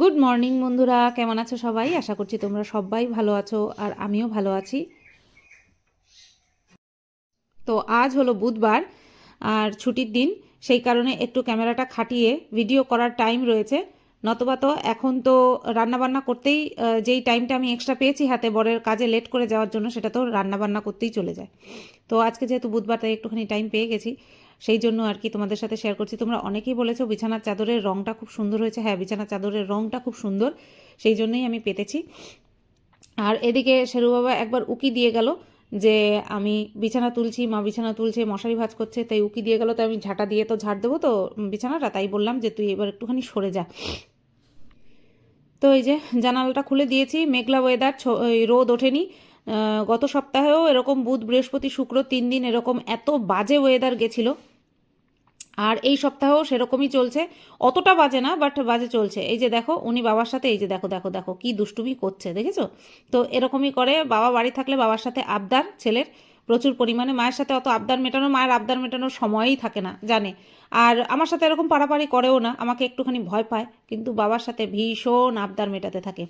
Good morning বন্ধুরা। কেমন আছো সবাই? আশা করছি তোমরা সবাই ভালো আছো আর আমিও ভালো আছি। তো আজ হলো বুধবার আর ছুটির দিন, সেই কারণে একটু ক্যামেরাটা খাটিয়ে ভিডিও করার টাইম রয়েছে। নতবা তো এখন তো রান্নাবান্না করতেই যেই টাইমটা আমি এক্সট্রা পেয়েছি হাতে, বরের কাজে লেট করে যাওয়ার জন্য, সেটা তো রান্নাবান্না করতেই চলে যায়। তো আজকে যেহেতু বুধবার, তাই একটুখানি টাইম পেয়ে গেছি। সেই জন্য আর কি তোমাদের সাথে শেয়ার করছি। তোমরা অনেকেই বলেছ বিছানার চাদরের রঙটা খুব সুন্দর হয়েছে। হ্যাঁ বিছানার চাদরের রঙটা খুব সুন্দর, সেই জন্যই আমি পেতেছি। আর এদিকে শেরু বাবা একবার উকি দিয়ে গেল যে আমি বিছানা তুলছি, মা বিছানা তুলছে, মশারি ভাজ করছে, তাই উকি দিয়ে গেল তো আমি ঝাঁটা দিয়ে তো ঝাড় দেবো তো বিছানাটা, তাই বললাম যে তুই এবার একটুখানি সরে যা। তো এই যে জানালাটা খুলে দিয়েছি, মেঘলা ওয়েদার রোদ ওঠেনি। গত সপ্তাহেও এরকম বুধ, বৃহস্পতি, শুক্র তিন দিন এরকম এত বাজে ওয়েদার গেছিল। আর এই সপ্তাহেও সেরকমই চলছে। অতটা বাজে না বাট বাজে চলছে। এই যে দেখো, উনি বাবার সাথে, এই যে দেখো দেখো দেখো, কি দুষ্টুমি করছে, দেখেছ? তো এরকমই করে বাবা বাড়ি থাকলে বাবার সাথে আবদার, ছেলের প্রচুর পরিমাণে। মায়ের সাথে অত আবদার মেটানো, মায়ের আবদার মেটানোর সময়ই থাকে না, জানে। আর আমার সাথে এরকম পাড়াপাড়ি করেও না, আমাকে একটুখানি ভয় পায়, কিন্তু বাবার সাথে ভীষণ আবদার মেটাতে থাকে।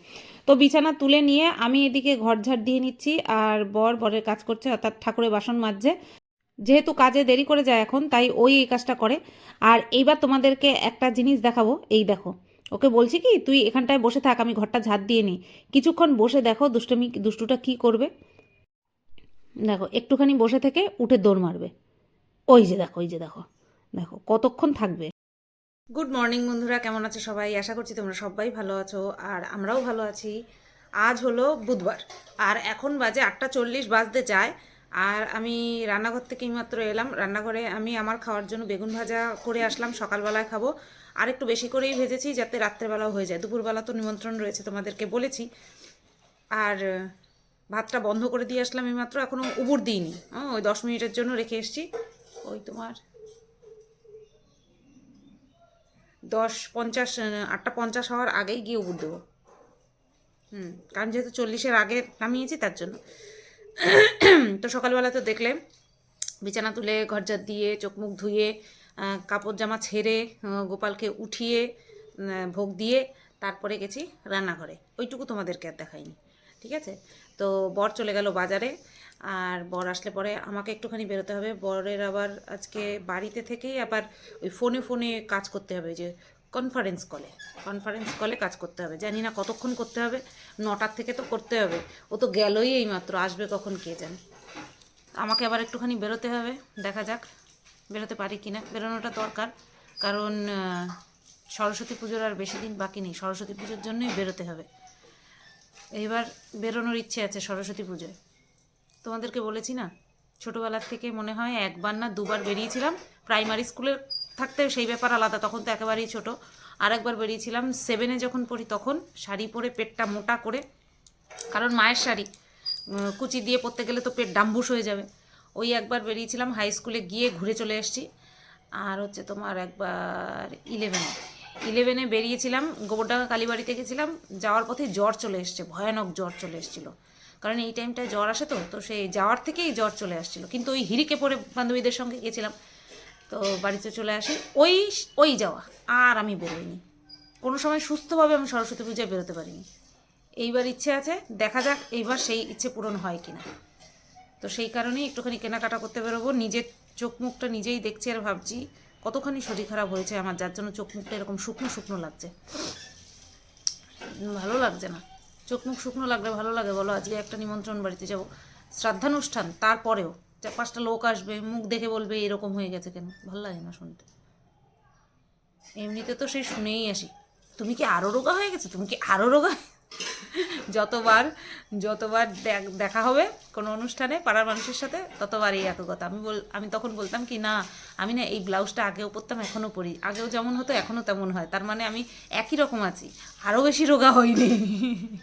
তো বিছানা তুলে নিয়ে আমি এদিকে ঘর ঝাড় দিয়ে নিচ্ছি, আর বর বরের কাজ করছে, অর্থাৎ ঠাকুরের বাসন মাজছে। যেহেতু কাজে দেরি করে যায় এখন, তাই ওই এই কাজটা করে। আর এইবার তোমাদেরকে একটা জিনিস দেখাবো, এই দেখো। ওকে বলছি কি, তুই এখানটায় বসে থাক, আমি ঘরটা ঝাড় দিয়ে নিই। কিছুক্ষণ বসে দেখো দুষ্টুমি, দুষ্টুটা কি করবে। দেখো, একটুখানি বসে থেকে উঠে দৌড় মারবে। ওই যে দেখো, ওই যে দেখো। দেখো, কতক্ষণ থাকবে। গুড মর্নিং বন্ধুরা, কেমন আছো সবাই? আশা করছি তোমরা সবাই ভালো আছো, আর আমরাও ভালো আছি। আজ হলো বুধবার, আর এখন বাজে আটটা চল্লিশ, বাজতে যায় আর আমি রান্নাঘর থেকে মাত্র এলাম। রান্নাঘরে আমি আমার খাওয়ার জন্য বেগুন ভাজা করে আসলাম সকালবেলায় খাব। আর একটু বেশি করেই ভেজেছি যাতে রাত্রেবেলাও হয়ে যায়। দুপুরবেলা তো নিমন্ত্রণ রয়েছে তোমাদেরকে বলেছি। আর ভাতটা বন্ধ করে দিয়ে আসলাম এই মাত্র এখনও উবুর দিইনি। হ্যাঁ, ওই দশ মিনিটের জন্য রেখে এসেছি। ওই তোমার দশ পঞ্চাশ আটটা পঞ্চাশ হওয়ার আগেই গিয়ে উবুর দেবো। হুম কারণ যেহেতু চল্লিশের আগে নামিয়েছি তার জন্য। তো সকালবেলা তো দেখলে বিছানা তুলে ঘর ঝাড় দিয়ে, চোখ মুখ ধুয়ে কাপড় জামা ছেড়ে গোপালকে উঠিয়ে ভোগ দিয়ে তারপরে গেছি রান্নাঘরে। ওইটুকু তোমাদেরকে আর দেখাইনি, ঠিক আছে? তো বর চলে গেল বাজারে, আর বর আসলে পরে আমাকে একটুখানি বেরোতে হবে। বরের আবার আজকে বাড়িতে থেকেই আবার ওই ফোনে ফোনে কাজ করতে হবে, যে কনফারেন্স কলে কনফারেন্স কলে কাজ করতে হবে। জানি না কতক্ষণ করতে হবে। নটার থেকে তো করতে হবে। ও তো গেলই এই মাত্র আসবে কখন কে জানে? আমাকে আবার একটুখানি বেরোতে হবে। দেখা যাক। বেরোতে পারি কি না বেরোনোটা দরকার। কারণ সরস্বতী পুজোর আর বেশি দিন বাকি নেই। সরস্বতী পুজোর জন্যই বেরোতে হবে। এইবার বেরোনোর ইচ্ছে আছে সরস্বতী পুজোয়। তোমাদেরকে বলেছি না? ছোটোবেলার থেকে মনে হয় একবার না দুবার বেরিয়েছিলাম। প্রাইমারি স্কুলে থাকতে সেই ব্যাপার আলাদা, তখন তো একেবারেই ছোট। আরেকবার বেরিয়েছিলাম সেভেনে যখন পড়ি তখন শাড়ি পরে পেটটা মোটা করে, কারণ মায়ের শাড়ি কুচি দিয়ে পরতে গেলে তো পেট ডাম্বুস হয়ে যাবে। ওই একবার বেরিয়েছিলাম হাই স্কুলে গিয়ে ঘুরে চলে এসেছি আর হচ্ছে তোমার একবার ইলেভেনে ইলেভেনে বেরিয়েছিলাম, গোবরডাঙ্গা কালীবাড়িতে গেছিলাম, যাওয়ার পথে জ্বর চলে এসছে, ভয়ানক জ্বর চলে এসেছিল। কারণ এই টাইমটায় জ্বর আসে তো তো সেই যাওয়ার থেকেই জ্বর চলে আসছিল। কিন্তু ওই হিরিকে পরে বান্ধবীদের সঙ্গে গেছিলাম। তো বাড়িতে চলে আসি। ওই ওই যাওয়া, আর আমি বেরোইনি। কোনো সময় সুস্থভাবে আমি সরস্বতী পূজায় বেরোতে পারিনি। এইবার ইচ্ছে আছে, দেখা যাক এইবার সেই ইচ্ছে পূরণ হয় কিনা। তো সেই কারণেই একটুখানি কেনাকাটা করতে বেরোবো। নিজের চোখ মুখটা নিজেই দেখছি আর ভাবছি, কতখানি শরীর খারাপ হয়েছে আমার, যার জন্য চোখ মুখটা এরকম শুকনো শুকনো লাগছে। ভালো লাগছে না। চোখ মুখ শুকনো লাগলে ভালো লাগে, বলো, আজকে একটা নিমন্ত্রণ বাড়িতে যাব। শ্রাদ্ধানুষ্ঠান, তারপরেও। চার পাঁচটা লোক আসবে, মুখ দেখে বলবে এরকম হয়ে গেছে কেন? ভালো লাগে না শুনতে। এমনিতে তো সেই শুনেই আসি। তুমি কি আরও রোগা হয়ে গেছো? তুমি কি আরও রোগা? যতবার যতবার দেখ- হবে কোনো অনুষ্ঠানে পাড়ার মানুষের সাথে, ততবার এই একই কথা। আমি বল, আমি তখন বলতাম কি, না, আমি না এই ব্লাউজটা আগেও পরতাম এখনও পরি। আগেও যেমন হতো এখনও তেমন হয়। তার মানে আমি একই রকম আছি। আরও বেশি রোগা হয়নি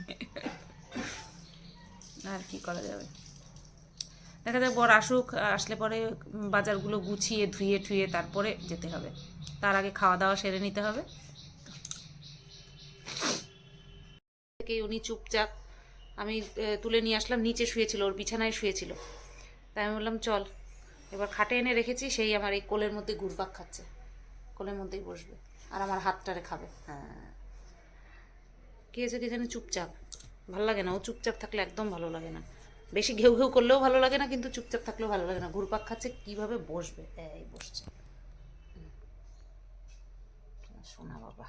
আর কি করা যাবে? দেখা যায় বর আসুক আসলে পরে বাজারগুলো গুছিয়ে ধুয়ে ঠুয়ে তারপরে যেতে হবে। তার আগে খাওয়া দাওয়া সেরে নিতে হবে। থেকেই উনি চুপচাপ আমি তুলে নিয়ে আসলাম নিচে শুয়েছিল ওর বিছানায় শুয়েছিল। তাই আমি বললাম চল এবার খাটে এনে রেখেছি সেই আমার এই কোলের মধ্যে ঘুরপাক খাচ্ছে। কোলের মধ্যেই বসবে আর আমার হাতটারে খাবে। হ্যাঁ। কী হয়েছে কি জানি চুপচাপ। ভালো লাগে না ও চুপচাপ থাকলে একদম ভালো লাগে না। বেশি ঘেউ ঘেউ করলেও ভালো লাগে না, কিন্তু চুপচাপ থাকলেও ভালো লাগে না। ঘুরপাক খাচ্ছে, কীভাবে বসবে? এই, বসছে। শোনা বাবা।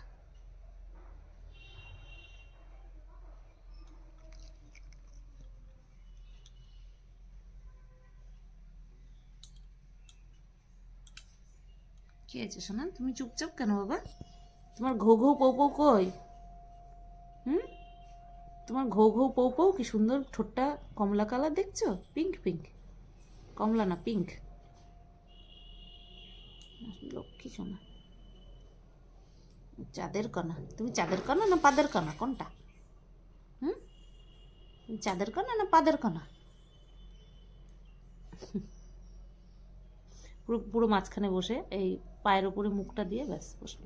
কি হয়েছে শোনা তুমি চুপচাপ কেন বাবা? তোমার ঘো ঘৌ পৌ পৌ কই? হুম? তোমার ঘৌ ঘৌ পৌ পৌ, কি সুন্দর ঠোঁটটা কমলা কালার দেখছ? পিঙ্ক পিঙ্ক কমলা না পিঙ্ক লক্ষ্মী সোনা। চাঁদের কণা। তুমি চাঁদের কণা না পাদের কণা? কোনটা? হুম? চাঁদের কণা না পাদের কণা? পুরো পুরো মাঝখানে বসে এই পায়ের উপরে মুখটা দিয়ে ব্যাস বসল।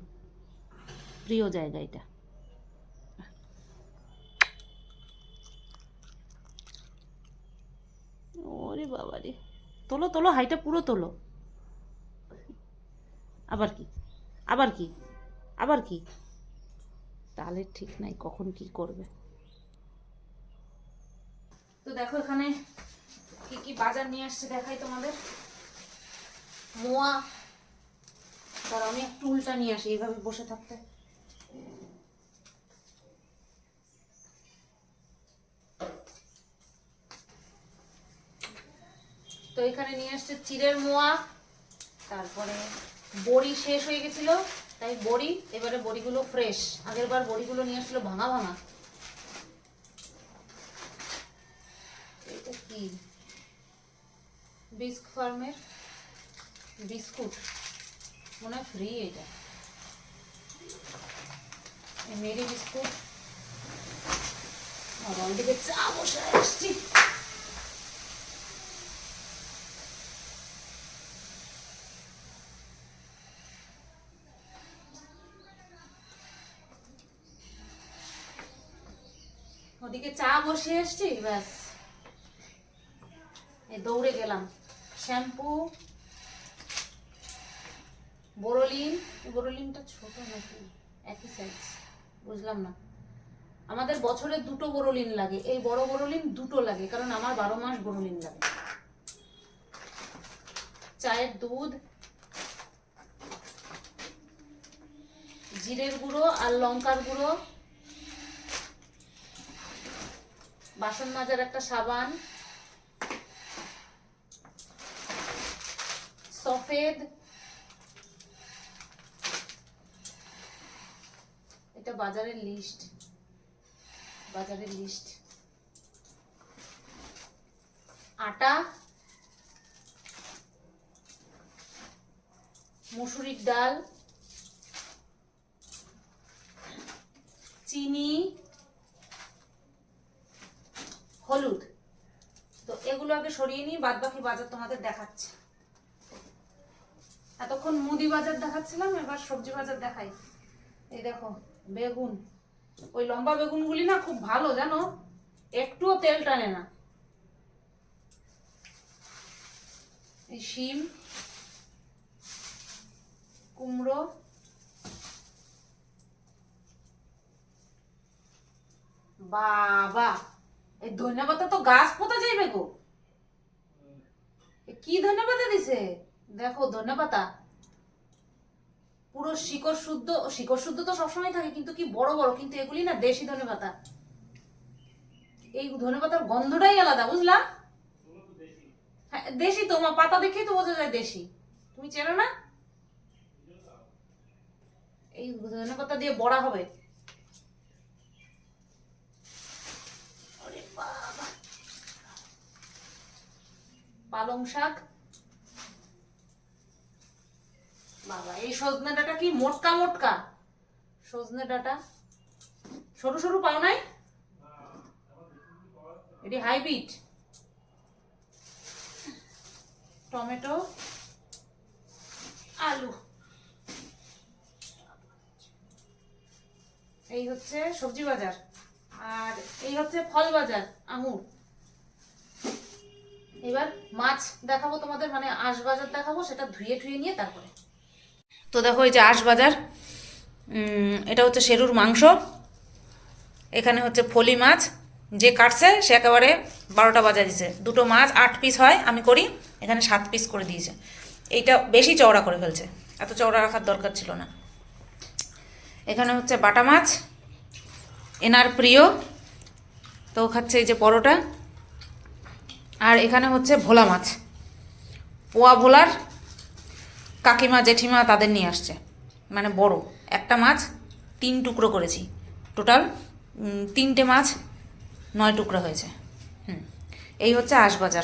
প্রিয় জায়গা এটা ওরে বাবা রে তোলো তোলো, হাইটা পুরো তোলো। আবার কি? আবার কি? আবার কি? তাহলে ঠিক নাই, কখন কি করবে? তো দেখো এখানে কি কি বাজার নিয়ে আসছে দেখাই তোমাদের। মোয়া দাঁড়াও আমি একটু উল্টা নিয়ে আসি, এইভাবে বসে থাকতে। তো এখানে নিয়ে আসছে চিড়ের মোয়া, তারপরে বড়ি শেষ হয়ে গেছিল, তাই বড়ি, এবারে বড়িগুলো ফ্রেশ আগের বার বড়িগুলো নিয়ে আসছিল ভাঙা ভাঙা। এটা কি? বিস্ক ফার্মের বিস্কুট। মনে হয় ফ্রি এটা। Marie biscuit. চা বসে আসছি। ওদিকে চা বসে এসছি, ব্যাস। দৌড়ে গেলাম। শ্যাম্পু, বোরোলিন বোরোলিনটা ছোট নাকি? একই সাইজ বুঝলাম না। আমাদের বছরে দুটো বোরোলিন লাগে। এই বড় বোরোলিন দুটো লাগে, কারণ আমার বারো মাস বোরোলিন লাগে। চায়ের দুধ, জিরের গুঁড়ো আর লঙ্কার গুঁড়ো। বাসন মাজার একটা সাবান সফেদ এটা বাজারের লিস্ট বাজারের লিস্ট আটা মুসুরির ডাল চিনি হলুদ। তো এগুলো আগে সরিয়ে নিই বাদ বাকি বাজার তোমাদের দেখাচ্ছে। এতক্ষণ মুদি বাজার দেখাচ্ছিলাম, এবার সবজি বাজার দেখাই। এই দেখো, বেগুন। ওই লম্বা বেগুনগুলি না খুব ভালো, জানো? একটুও তেল টানে না। এই শিম, কুমড়ো, বাবা! এই ধন্যবাদ তো গাছ পোতা যাইবে গো। কি ধন্যবাদ দিছে? দেখো ধন্যপাতা পুরো শিকড় শুদ্ধ শিকড় শুদ্ধ তো সবসময় থাকে, কিন্তু কি বড় বড়, কিন্তু এগুলি না দেশি ধনেপাতা এই ধনেপাতার গন্ধটাই আলাদা, বুঝলা? হ্যাঁ দেশি তোমার পাতা দেখেই তো বোঝা যায় দেশি। তুমি চেনো না? এই ধনেপাতা দিয়ে বড়া হবে। পালং শাক। বাবা, এই সজনে ডাটা কি মোটকা মোটকা? সজনে ডাটা। সরু সরু পাও নাই? এটি হাইব্রিড টমেটো। আলু। এই হচ্ছে সবজি বাজার। আর এই হচ্ছে ফল বাজার, আঙুর। এবার মাছ দেখাবো তোমাদের মানে আঁশ বাজার দেখাবো, সেটা ধুয়ে ধুয়ে নিয়ে তারপরে। তো দেখো এই যে আঁশ বাজার এটা হচ্ছে শেরুর মাংস, এখানে হচ্ছে ফলি মাছ, যে কাটছে সে একেবারে বারোটা বাজা দিছে দুটো মাছ, আট পিস হয়, আমি করি, এখানে সাত পিস করে দিয়েছে। এইটা বেশি চওড়া করে ফেলছে, এত চওড়া রাখার দরকার ছিল না। এখানে হচ্ছে বাটা মাছ, এনার প্রিয়, তো খাচ্ছে এই যে পরোটা। আর এখানে হচ্ছে ভোলা মাছ। পোয়া ভোলার কাকিমা, জেঠিমা তাদের নিয়ে আসছে। মানে বড়। একটা মাছ তিন টুকরো করেছি। টোটাল তিনটে মাছ নয় টুকরো হয়েছে। হুম। এই হচ্ছে আশবাজার।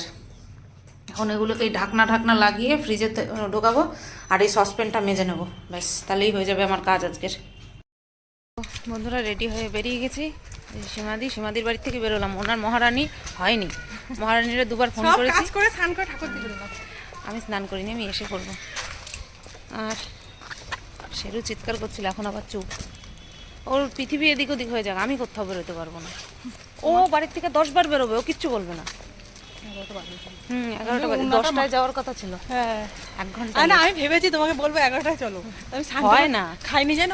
এখন এগুলোকে ঢাকনা ঢাকনা লাগিয়ে ফ্রিজে ঢোকাবো আর এই সসপ্যানটা মেজে নেব। ব্যাস, তাহলেই হয়ে যাবে আমার কাজ আজকের। বন্ধুরা রেডি হয়ে বেরিয়ে গেছি। সীমাদি সীমাদির বাড়ি থেকে বেরোলাম। ওনার মহারানী হয়নি। মহারানীরা দুবার ফোন করেছি। কাজ করে স্নান করে ঠাকুর দিলাম আমি স্নান করিনি আমি এসে করব আর সেরু চিৎকার করছিল এখন আবার চুপ। ওর পৃথিবী এদিক ওদিক হয়ে যাক আমি কোথাও বেরোতে পারব না। ও বাড়ির থেকে দশ বার বেরোবে ও কিচ্ছু বলবে না। হুম এগারোটা বাজে। দশটায় যাওয়ার কথা ছিল। হ্যাঁ। এক ঘণ্টা না আমি ভেবেছি তোমাকে বলব এগারোটায় চলো। আমি হয় না। খাইনি যেন।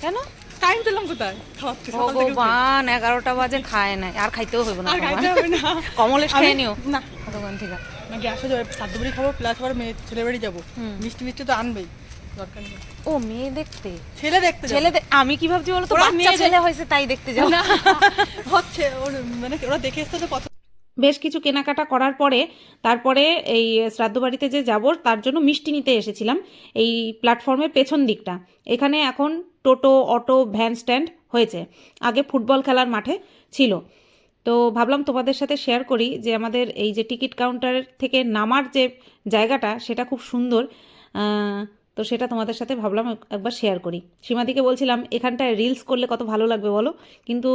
কেন? টাইম পেলাম কোথায়? খাওয়াচ্ছি সকাল থেকে উঠে। ভগবান এগারোটা বাজে খায় না আর খাইতেও হবে না আর। খাইতে হবে না। কমলেশ আমি- খেয়ে নিও। না। দোকান থেকে না গ্যাসে যাবে বাড়ি খাব প্লাস আবার মেয়ে ছেলে বাড়ি যাব। মিষ্টি মিষ্টি তো আনবেই দরকার নেই। ও মেয়ে দেখতে? ছেলে দেখতে। ছেলে দে- আমি কি ভাবছি বলো তো ওরা বাচ্চা মেয়ে ছেলে হয়েছে তাই দেখতে যাও না হচ্ছে ওর মানে ওরা দেখে এসছে তো পছন্দ বেশ কিছু কেনাকাটা করার পরে তারপরে এই শ্রাদ্ধ বাড়িতে যে যাব তার জন্য মিষ্টি নিতে এসেছিলাম এই প্ল্যাটফর্মের পেছন দিকটা। এখানে এখন টোটো, অটো, ভ্যান স্ট্যান্ড হয়েছে। আগে ফুটবল খেলার মাঠে ছিল। তো ভাবলাম তোমাদের সাথে শেয়ার করি যে আমাদের এই যে টিকিট কাউন্টার থেকে নামার যে জায়গাটা, সেটা খুব সুন্দর। তো সেটা তোমাদের সাথে ভাবলাম একবার শেয়ার করি। সীমাদিকে বলছিলাম, এখানটায় রিলস করলে কত ভালো লাগবে বলো? কিন্তু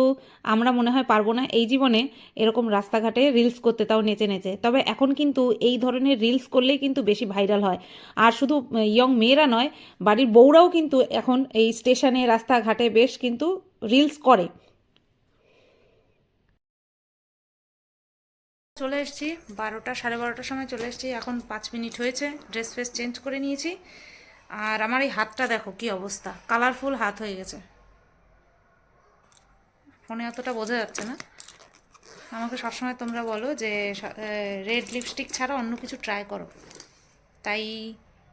আমরা মনে হয় পারব না। এই জীবনে এরকম রাস্তাঘাটে রিলস করতে তাও নেচে নেচে। তবে এখন কিন্তু এই ধরনের রিলস করলেই কিন্তু বেশি ভাইরাল হয়। আর শুধু ইয়ং মেয়েরা নয়, বাড়ির বউরাও কিন্তু এখন এই স্টেশনে রাস্তাঘাটে বেশ কিন্তু রিলস করে। চলে এসেছি, বারোটা সাড়ে বারোটার সময় চলে এসেছি। এখন পাঁচ মিনিট হয়েছে ড্রেস ফ্রেস চেঞ্জ করে নিয়েছি। আর আমার এই হাতটা দেখো কি অবস্থা। কালারফুল হাত হয়ে গেছে। ফোনে অতটা বোঝা যাচ্ছে না। আমাকে সবসময় তোমরা বলো যে রেড লিপস্টিক ছাড়া অন্য কিছু ট্রাই করো। তাই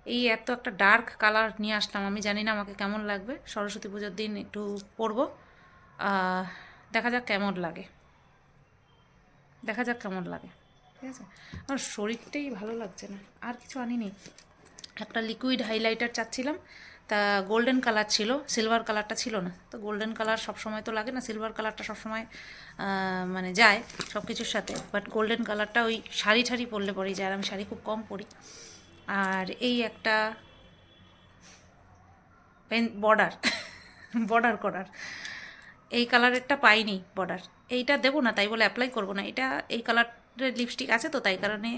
এই এত একটা ডার্ক কালার নিয়ে আসলাম। আমি জানি না আমাকে কেমন লাগবে। সরস্বতী পুজোর দিন একটু পরবো। দেখা যাক কেমন লাগে। দেখা যাক কেমন লাগে। ঠিক আছে? আমার শরীরটাই ভালো লাগছে না। আর কিছু আনিনি। একটা লিকুইড হাইলাইটার চাচ্ছিলাম। তা গোল্ডেন কালার ছিল সিলভার কালারটা ছিল না। তো গোল্ডেন কালার সবসময় তো লাগে না সিলভার কালারটা সবসময় মানে যায় সব কিছুর সাথে বাট গোল্ডেন কালারটা ওই শাড়ি ঠাড়ি পরলে পরেই যায় আর আমি শাড়ি খুব কম পরি। আর এই একটা পেন বর্ডার বর্ডার করার। এই কালারেরটা পাইনি বর্ডার এইটা দেবো না, তাই বলে অ্যাপ্লাই করব না। এটা এই কালারের লিপস্টিক আছে তো, তাই কারণে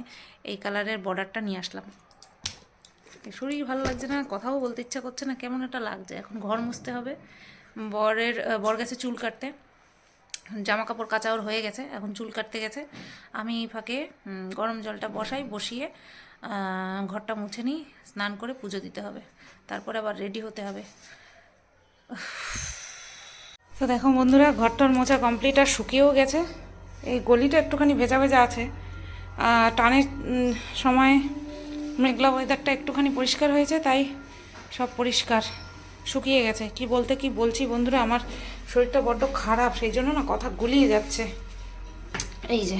এই কালারের বর্ডারটা নিয়ে আসলাম। শরীর ভালো লাগছে না, কথাও বলতে ইচ্ছা করছে না, কেমন একটা লাগছে। এখন ঘর মুছতে হবে। বরের বর গেছে চুল কাটতে। জামা কাপড় কাচা ওর হয়ে গেছে, এখন চুল কাটতে গেছে। আমি ফাঁকে গরম জলটা বসাই, বসিয়ে ঘরটা মুছে নিই, স্নান করে পুজো দিতে হবে। তারপরে আবার রেডি হতে হবে। তো দেখো বন্ধুরা, ঘরটার মোছা কমপ্লিট আর শুকিয়েও গেছে। এই গলিটা একটুখানি ভেজা ভেজা আছে। টানের সময় মেঘলা ওয়েদারটা একটুখানি পরিষ্কার হয়েছে, তাই সব পরিষ্কার। শুকিয়ে গেছে। কি বলতে কি বলছি বন্ধুরা, আমার শরীরটা বড্ড খারাপ, সেই জন্য না কথা গুলিয়ে যাচ্ছে। এই যে,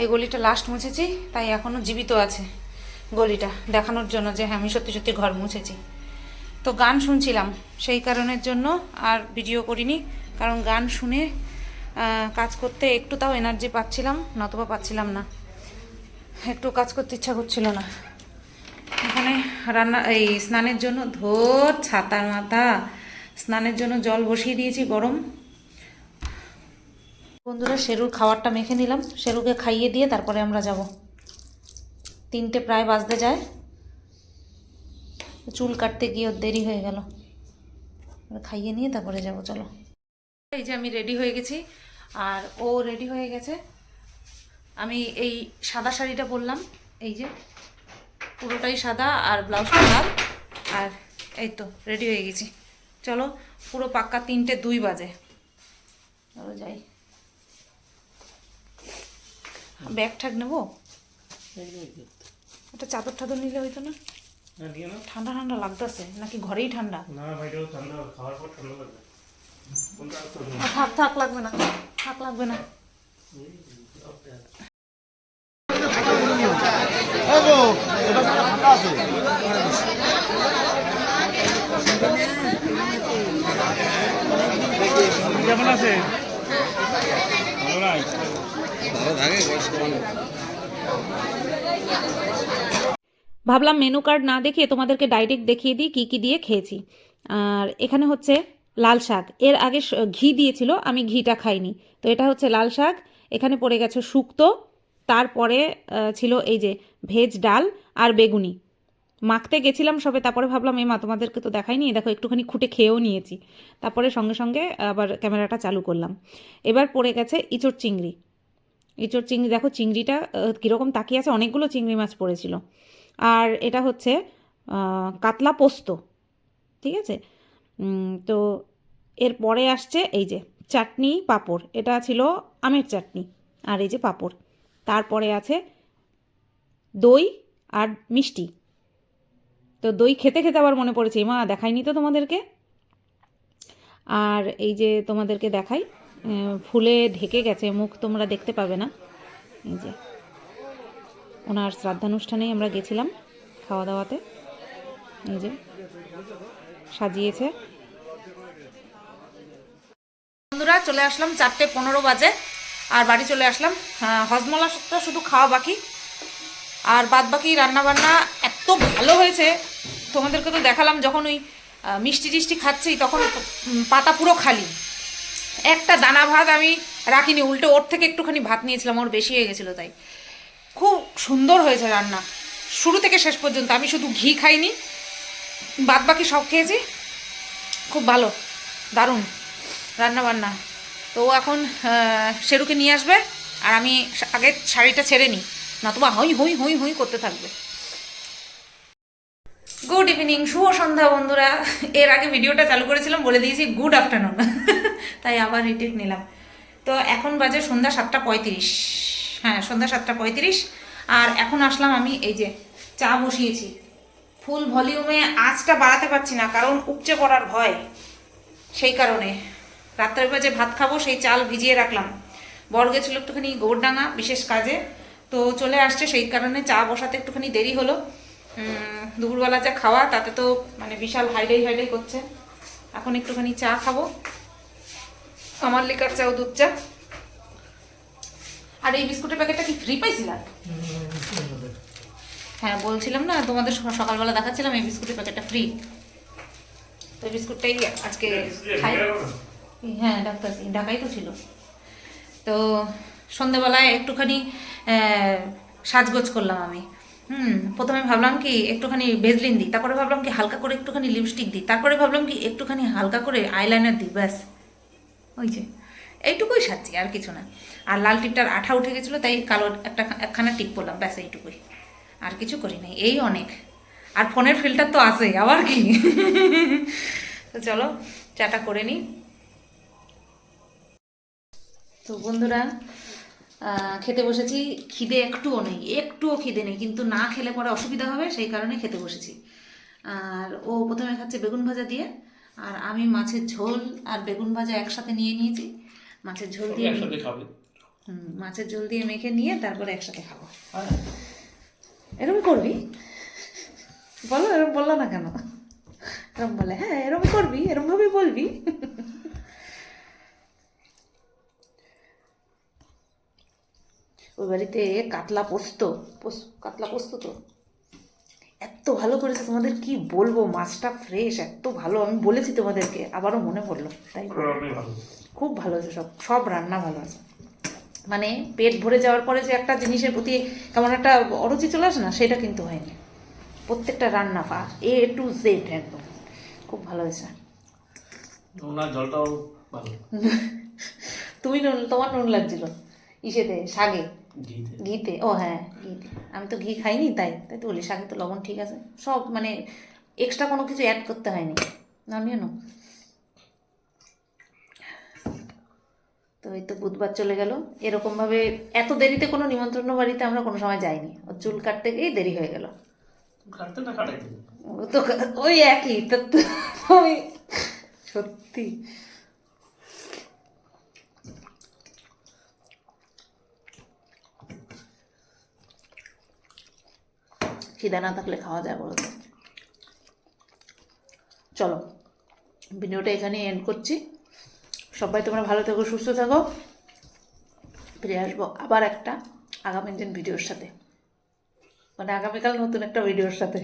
এই গলিটা লাস্ট মুছেছি, তাই এখনও জীবিত আছে গলিটা দেখানোর জন্য যে হ্যাঁ আমি সত্যি সত্যি ঘর মুছেছি। তো গান শুনছিলাম, সেই কারণের জন্য আর ভিডিও করিনি, কারণ গান শুনে কাজ করতে একটু তাও এনার্জি পাচ্ছিলাম, নতবা পাচ্ছিলাম না। একটু কাজ করতে ইচ্ছা করছিল না। এখানে রান্না, এই স্নানের জন্য ধোর, ছাতার মাথা, স্নানের জন্য জল বসিয়ে দিয়েছি গরম। বন্ধুরা, শেরুর খাবারটা মেখে নিলাম। শেরুকে খাইয়ে দিয়ে তারপরে আমরা যাব। তিনটে প্রায় বাজতে যায়। চুল কাটতে গিয়ে ওর দেরি হয়ে গেল। খাইয়ে নিয়ে তারপরে যাব, চলো। এই যে আমি রেডি হয়ে গেছি। আর ও রেডি হয়ে গেছে। আমি এই সাদা শাড়িটা পরলাম। এই যে পুরোটাই সাদা আর ব্লাউজটা লাল। আর এই তো রেডি হয়ে গেছি। চলো পুরো পাক্কা তিনটে দুই বাজে। চলো যাই। ব্যাগ ঠ্যাগ নেব? একটা চাদর টাদর নিলে হইতো না। ঠান্ডা ঠান্ডা লাগতেছে নাকি ঘরেই ঠান্ডা? না ঠান্ডা খাওয়ার পর ঠান্ডা লাগবে। আর করব? না। আ, থাক থাক লাগবে না। থাক লাগবে না। কেমন আছে? ভাবলাম মেনু কার্ড না দেখে তোমাদেরকে ডাইরেক্ট দেখিয়ে দিই কী কী দিয়ে খেয়েছি। আর এখানে হচ্ছে লাল শাক। এর আগে ঘি দিয়েছিল, আমি ঘিটা খাইনি। তো এটা হচ্ছে লাল শাক। এখানে পড়ে গেছে শুক্তো। তারপরে ছিল এই যে ভেজ ডাল। আর বেগুনি। মাখতে গেছিলাম সবে, তারপরে ভাবলাম, এ মা, তোমাদেরকে তো দেখাইনি দেখো একটুখানি খুঁটে খেয়েও নিয়েছি। তারপরে সঙ্গে সঙ্গে আবার ক্যামেরাটা চালু করলাম। এবার পড়ে গেছে ইঁচড় চিংড়ি। ইঁচড় চিংড়ি, দেখো চিংড়িটা কীরকম তাকিয়ে আছে, অনেকগুলো চিংড়ি মাছ পড়েছিল। আর এটা হচ্ছে কাতলা পোস্ত, ঠিক আছে? তো এর পরে আসছে এই যে চাটনি পাঁপড়, এটা ছিল আমের চাটনি, আর এই যে পাঁপড়। তারপরে আছে দই আর মিষ্টি। তো দই খেতে খেতে আবার মনে পড়েছে মা দেখাইনি তো তোমাদেরকে? আর এই যে তোমাদেরকে দেখাই ফুলে ঢেকে গেছে মুখ তোমরা দেখতে পাবে না। এই যে ওনার শ্রাদ্ধানুষ্ঠানেই আমরা গেছিলাম খাওয়া দাওয়াতে এই যে সাজিয়েছে। বন্ধুরা চলে আসলাম চারটে পনেরো বাজে আর বাড়ি চলে আসলাম। আহ, হজমলাটা শুধু খাওয়া বাকি। আর বাদ বাকি রান্নাবান্না এত ভালো হয়েছে, তোমাদেরকে তো দেখালাম যখন ওই মিষ্টি টিষ্টি খাচ্ছি তখন পাতা পুরো খালি। একটা দানা ভাত আমি রাখিনি, উল্টে ওর থেকে একটুখানি ভাত নিয়েছিলাম, ওর বেশি হয়ে গেছিল তাই। খুব সুন্দর হয়েছে রান্না। শুরু থেকে শেষ পর্যন্ত, আমি শুধু ঘি খাইনি বাদ বাকি সব খেয়েছি, খুব ভালো, দারুণ রান্না বান্না তো এখন শেরুকে নিয়ে আসবে, আর আমি আগে শাড়িটা ছেড়ে নিই। নতুবা হই হই হই হই করতে থাকবে। গুড ইভিনিং শুভ সন্ধ্যা বন্ধুরা। এর আগে ভিডিওটা চালু করেছিলাম, বলে দিয়েছি গুড আফটারনুন তাই আবার রিটেক নিলাম। তো এখন বাজে সন্ধ্যা সাতটা পঁয়ত্রিশ। হ্যাঁ সন্ধ্যা সাতটা পঁয়ত্রিশ। আর এখন আসলাম আমি এই যে চা বসিয়েছি। ফুল ভলিউমে আঁচটা বাড়াতে পারছি না, কারণ উপচে পড়ার ভয়। সেই কারণে রাত্রের বাজে ভাত খাব, সেই চাল ভিজিয়ে রাখলাম। বর গেছিল একটুখানি গোবরডাঙ্গা, বিশেষ কাজে। তো চলে আসছে সেই কারণে চা বসাতে একটুখানি দেরি হলো। দুপুরবেলা যা খাওয়া তাতে তো মানে বিশাল হাইডাই হাইডাই করছে। এখন একটুখানি চা খাব। আমার লিকার চা ও দুধ চা। আর এই বিস্কুটের প্যাকেটটা কি ফ্রি পাইছিলাম? হ্যাঁ বলছিলাম না তোমাদের সকালবেলা দেখাচ্ছিলাম এই বিস্কুটের প্যাকেটটা ফ্রি তো এই বিস্কুটটাই আজকে খাই। হ্যাঁ ডাক্তার ঢাকাই তো ছিল। তো সন্ধেবেলায় একটুখানি সাজগোজ করলাম আমি। হুম, প্রথমে ভাবলাম কি একটুখানি ভেজলিন দিই, তারপরে ভাবলাম কি হালকা করে একটুখানি লিপস্টিক দিই, তারপরে ভাবলাম কি একটুখানি হালকা করে আইলাইনার দিই, ব্যাস। ওই যে, এইটুকুই সাজছি, আর কিছু না। আর লাল টিপটার আঠা উঠে গেছিল, তাই কালো একটা একখানা টিপ করলাম ব্যাস এইটুকুই। আর কিছু করি নাই, এই অনেক। আর ফোনের ফিল্টার তো আছেই আবার কি? তো চলো, চাটা করে নিই। তো বন্ধুরা খেতে বসেছি। খিদে একটুও নেই একটুও খিদে নেই কিন্তু না খেলে পরে অসুবিধা হবে সেই কারণে খেতে বসেছি। আর ও প্রথমে খাচ্ছে বেগুন ভাজা দিয়ে আর আমি মাছের ঝোল আর বেগুন ভাজা একসাথে নিয়ে নিয়েছি। মাছের ঝোল দিয়ে একসাথে হুম, মাছের ঝোল দিয়ে মেখে নিয়ে তারপরে একসাথে খাব। এরকম করবি? বলো এরকম বলল না কেন? এরকম বলে হ্যাঁ এরকম করবি এরকম ভাবে বলবি। ওই বাড়িতে কাতলা পোস্ত পোস- কাতলা পোস্ত তো। এত ভালো করেছে তোমাদের কি বলব? মাছটা ফ্রেশ এত ভালো। আমি বলেছি তোমাদেরকে আবারও মনে পড়ল তাই খুব ভালো আছে সব সব রান্না ভালো আছে। মানে পেট ভরে যাওয়ার পরে যে একটা জিনিসের প্রতি কেমন একটা অরুচি চলে আসে না সেটা কিন্তু হয়নি। প্রত্যেকটা রান্না পা এ টু জেড একদম। খুব ভালো হয়েছে। জলটাও ভালো। তুমি নুন তোমার নুন লাগছিল ইসেতে শাগে। ঘিতে। ও হ্যাঁ ঘিতে। আমি তো ঘি খাইনি তাই। তাই তো বলি শাকে তো লবণ ঠিক আছে। সব মানে এক্সট্রা কোনো কিছু অ্যাড করতে হয়নি। নামিয়ে নো। এই তো বুধবার চলে গেল। এরকমভাবে এত দেরিতে কোনো নিমন্ত্রণ বাড়িতে আমরা কোনো সময় যাইনি। ও চুল কাটতে গিয়েই দেরি হয়ে গেল। তো ওই একই। তো ওই সত্যি। খিদা না থাকলে খাওয়া যায় বলো চলো, ভিডিওটা এখানে এন্ড করছি। সবাই তোমরা ভালো থেকো, সুস্থ থাকো। ফিরে আসব আবার একটা আগামী দিন ভিডিওর সাথে। মানে আগামীকাল নতুন একটা ভিডিওর সাথে।